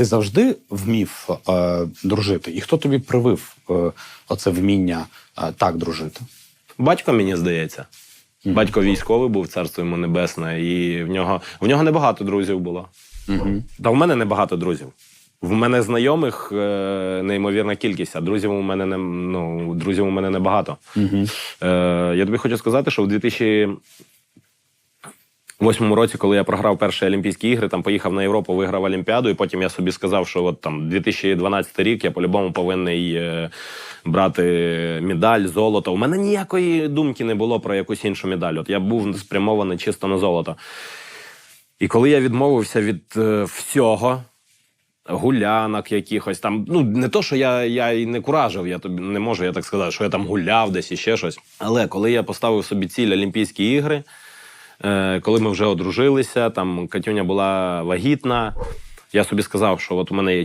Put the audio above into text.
Ти завжди вмів е, дружити? І хто тобі привив е, оце вміння е, так дружити? Батько, мені здається. Батько військовий був, царство йому небесне, і в нього, в нього небагато друзів було. Угу. Та в мене небагато друзів. В мене знайомих е, неймовірна кількість, а друзів у мене не ну, друзів у мене небагато. Угу. Е, я тобі хочу сказати, що в 2008 році, коли я програв перші Олімпійські ігри, там поїхав на Європу, виграв Олімпіаду, і потім я собі сказав, що от там 2012 рік я по-любому повинен брати медаль, золото. У мене ніякої думки не було про якусь іншу медаль. От я був спрямований чисто на золото. І коли я відмовився від е, всього, гулянок якихось там. Ну, не то, що я, я і не куражив, я тобі не можу я так сказати, що я там гуляв десь і ще щось. Але коли я поставив собі ціль Олімпійські ігри, коли ми вже одружилися, там Катюня була вагітна, я собі сказав, що от у мене є